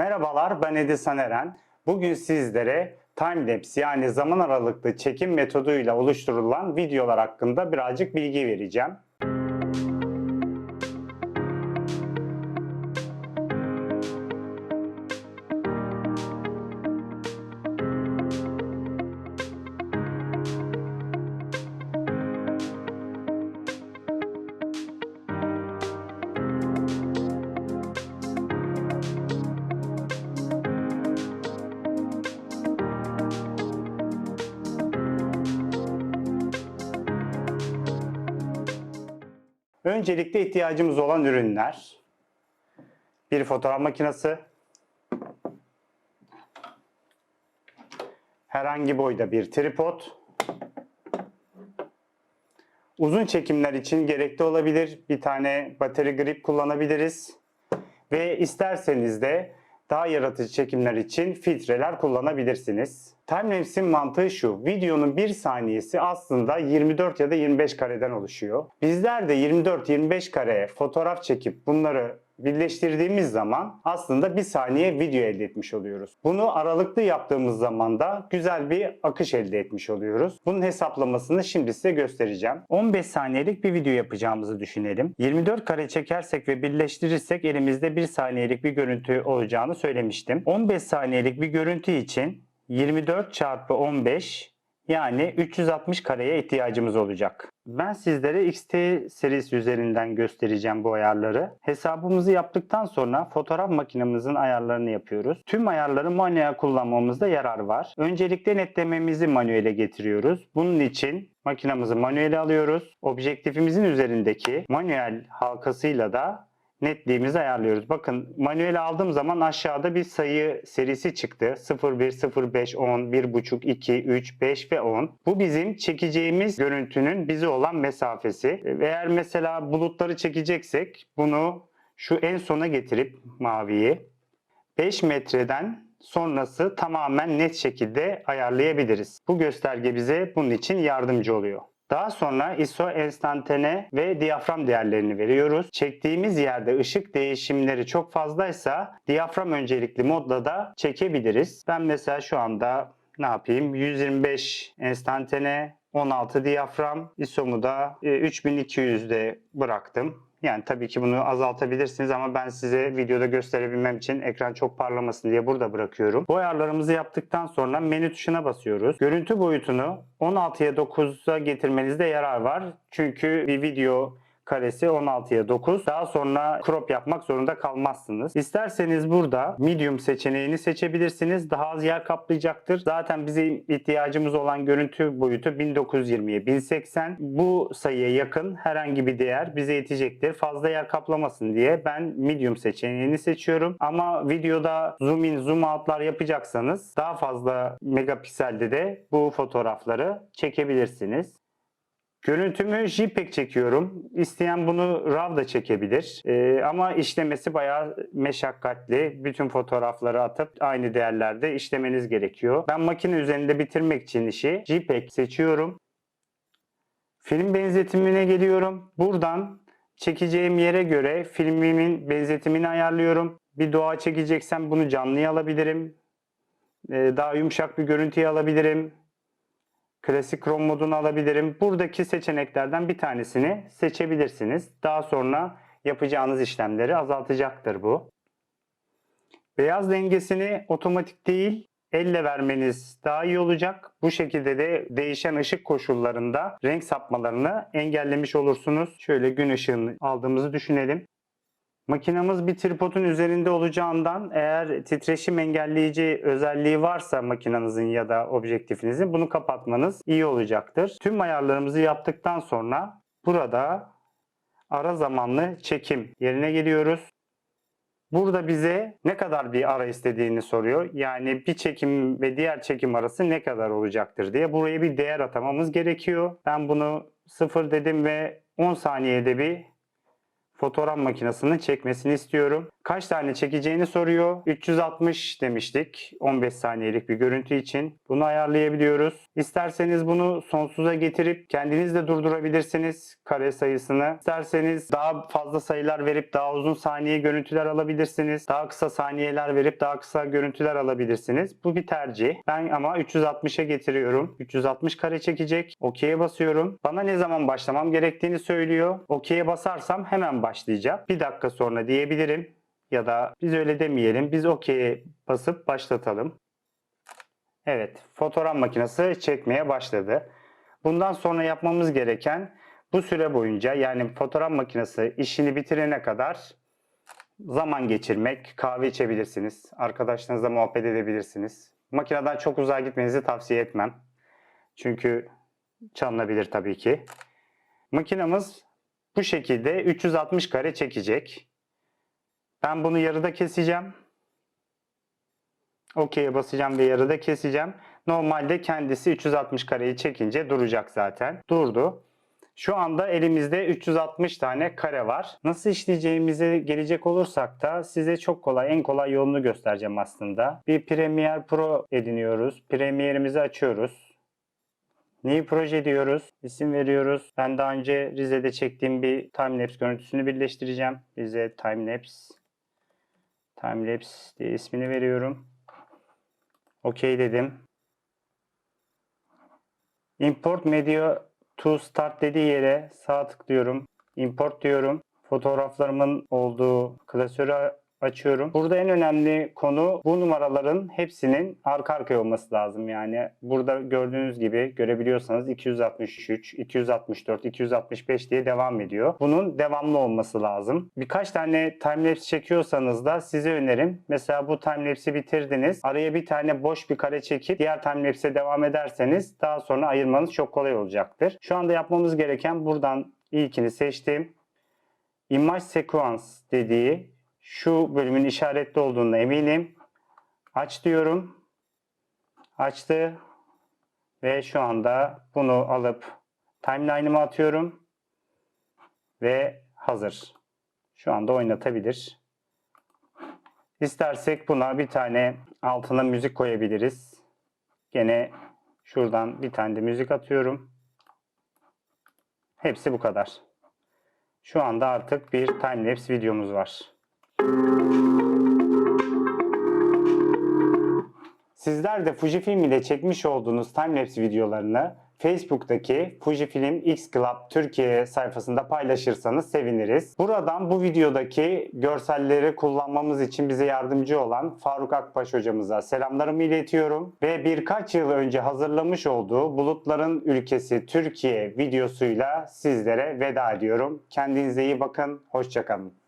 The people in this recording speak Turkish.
Merhabalar ben Edison Eren. Bugün sizlere timelapse yani zaman aralıklı çekim metoduyla oluşturulan videolar hakkında birazcık bilgi vereceğim. Öncelikle ihtiyacımız olan ürünler. Bir fotoğraf makinesi. Herhangi boyda bir tripod. Uzun çekimler için gerekli olabilir. Bir tane battery grip kullanabiliriz. Ve isterseniz de daha yaratıcı çekimler için filtreler kullanabilirsiniz. Timelapse'in mantığı şu. Videonun bir saniyesi aslında 24 ya da 25 kareden oluşuyor. Bizler de 24-25 kare fotoğraf çekip bunları birleştirdiğimiz zaman aslında bir saniye video elde etmiş oluyoruz. Bunu aralıklı yaptığımız zaman da güzel bir akış elde etmiş oluyoruz. Bunun hesaplamasını şimdi size göstereceğim. 15 saniyelik bir video yapacağımızı düşünelim. 24 kare çekersek ve birleştirirsek elimizde 1 saniyelik bir görüntü olacağını söylemiştim. 15 saniyelik bir görüntü için 24 çarpı 15 yani 360 kareye ihtiyacımız olacak. Ben sizlere XT serisi üzerinden göstereceğim bu ayarları. Hesabımızı yaptıktan sonra fotoğraf makinemizin ayarlarını yapıyoruz. Tüm ayarları manuel kullanmamızda yarar var. Öncelikle netlememizi manuele getiriyoruz. Bunun için makinamızı manuele alıyoruz. Objektifimizin üzerindeki manuel halkasıyla da netliğimizi ayarlıyoruz. Bakın manuel aldığım zaman aşağıda bir sayı serisi çıktı. 0, 1, 0, 5, 10, 1.5, 2, 3, 5 ve 10. Bu bizim çekeceğimiz görüntünün bize olan mesafesi. Eğer mesela bulutları çekeceksek bunu şu en sona getirip maviyi 5 metreden sonrası tamamen net şekilde ayarlayabiliriz. Bu gösterge bize bunun için yardımcı oluyor. Daha sonra ISO enstantane ve diyafram değerlerini veriyoruz. Çektiğimiz yerde ışık değişimleri çok fazlaysa diyafram öncelikli modda da çekebiliriz. Ben mesela şu anda ne yapayım? 125 enstantane, 16 diyafram, ISO'mu da e, 3200'de bıraktım. Yani tabii ki bunu azaltabilirsiniz ama ben size videoda gösterebilmem için ekran çok parlamasın diye burada bırakıyorum. Bu ayarlarımızı yaptıktan sonra menü tuşuna basıyoruz. Görüntü boyutunu 16'ya 9'a getirmenizde yarar var. Çünkü bir video karesi 16'ya 9. Daha sonra crop yapmak zorunda kalmazsınız. İsterseniz burada medium seçeneğini seçebilirsiniz. Daha az yer kaplayacaktır. Zaten bize ihtiyacımız olan görüntü boyutu 1920'ye 1080. Bu sayıya yakın herhangi bir değer bize yetecektir. Fazla yer kaplamasın diye ben medium seçeneğini seçiyorum. Ama videoda zoom in zoom out'lar yapacaksanız daha fazla megapikselde de bu fotoğrafları çekebilirsiniz. Görüntümü JPEG çekiyorum. İsteyen bunu RAW da çekebilir. Ee, ama işlemesi bayağı meşakkatli. Bütün fotoğrafları atıp aynı değerlerde işlemeniz gerekiyor. Ben makine üzerinde bitirmek için işi JPEG seçiyorum. Film benzetimine geliyorum. Buradan çekeceğim yere göre filmimin benzetimini ayarlıyorum. Bir doğa çekeceksem bunu canlıya alabilirim. Ee, daha yumuşak bir görüntüye alabilirim. Klasik Chrome modunu alabilirim. Buradaki seçeneklerden bir tanesini seçebilirsiniz. Daha sonra yapacağınız işlemleri azaltacaktır bu. Beyaz dengesini otomatik değil elle vermeniz daha iyi olacak. Bu şekilde de değişen ışık koşullarında renk sapmalarını engellemiş olursunuz. Şöyle gün ışığını aldığımızı düşünelim. Makinamız bir tripodun üzerinde olacağından eğer titreşim engelleyici özelliği varsa makinenizin ya da objektifinizin bunu kapatmanız iyi olacaktır. Tüm ayarlarımızı yaptıktan sonra burada ara zamanlı çekim yerine geliyoruz. Burada bize ne kadar bir ara istediğini soruyor. Yani bir çekim ve diğer çekim arası ne kadar olacaktır diye. Buraya bir değer atamamız gerekiyor. Ben bunu 0 dedim ve 10 saniyede bir fotoğraf makinesinin çekmesini istiyorum. Kaç tane çekeceğini soruyor. 360 demiştik 15 saniyelik bir görüntü için. Bunu ayarlayabiliyoruz. İsterseniz bunu sonsuza getirip kendiniz de durdurabilirsiniz kare sayısını. İsterseniz daha fazla sayılar verip daha uzun saniye görüntüler alabilirsiniz. Daha kısa saniyeler verip daha kısa görüntüler alabilirsiniz. Bu bir tercih. Ben ama 360'a getiriyorum. 360 kare çekecek. OK'ye basıyorum. Bana ne zaman başlamam gerektiğini söylüyor. OK'ye basarsam hemen başlayacak. Bir dakika sonra diyebilirim. Ya da biz öyle demeyelim. Biz OK'ye basıp başlatalım. Evet, fotoğraf makinesi çekmeye başladı. Bundan sonra yapmamız gereken bu süre boyunca yani fotoğraf makinesi işini bitirene kadar zaman geçirmek, kahve içebilirsiniz, arkadaşlarınızla muhabbet edebilirsiniz. Makineden çok uzağa gitmenizi tavsiye etmem. Çünkü çalınabilir tabii ki. Makinamız bu şekilde 360 kare çekecek. Ben bunu yarıda keseceğim. OK'ye basacağım ve yarıda keseceğim. Normalde kendisi 360 kareyi çekince duracak zaten. Durdu. Şu anda elimizde 360 tane kare var. Nasıl işleyeceğimize gelecek olursak da size çok kolay, en kolay yolunu göstereceğim aslında. Bir Premiere Pro ediniyoruz. Premiere'imizi açıyoruz. New proje diyoruz. İsim veriyoruz. Ben daha önce Rize'de çektiğim bir timelapse görüntüsünü birleştireceğim. Rize timelapse. Timelapse diye ismini veriyorum. OK dedim. Import media to start dediği yere sağ tıklıyorum. Import diyorum. Fotoğraflarımın olduğu klasörü açıyorum. Burada en önemli konu bu numaraların hepsinin arka arkaya olması lazım. Yani burada gördüğünüz gibi görebiliyorsanız 263, 264, 265 diye devam ediyor. Bunun devamlı olması lazım. Birkaç tane timelapse çekiyorsanız da size önerim. Mesela bu timelapse'i bitirdiniz. Araya bir tane boş bir kare çekip diğer timelapse'e devam ederseniz daha sonra ayırmanız çok kolay olacaktır. Şu anda yapmamız gereken buradan ilkini seçtim. Image Sequence dediği şu bölümün işaretli olduğuna eminim. Aç diyorum. Açtı. Ve şu anda bunu alıp timeline'ıma atıyorum. Ve hazır. Şu anda oynatabilir. İstersek buna bir tane altına müzik koyabiliriz. Gene şuradan bir tane de müzik atıyorum. Hepsi bu kadar. Şu anda artık bir timelapse videomuz var. Sizler de Fujifilm ile çekmiş olduğunuz timelapse videolarını Facebook'taki Fujifilm X Club Türkiye sayfasında paylaşırsanız seviniriz. Buradan bu videodaki görselleri kullanmamız için bize yardımcı olan Faruk Akbaş hocamıza selamlarımı iletiyorum. Ve birkaç yıl önce hazırlamış olduğu Bulutların Ülkesi Türkiye videosuyla sizlere veda ediyorum. Kendinize iyi bakın, hoşçakalın.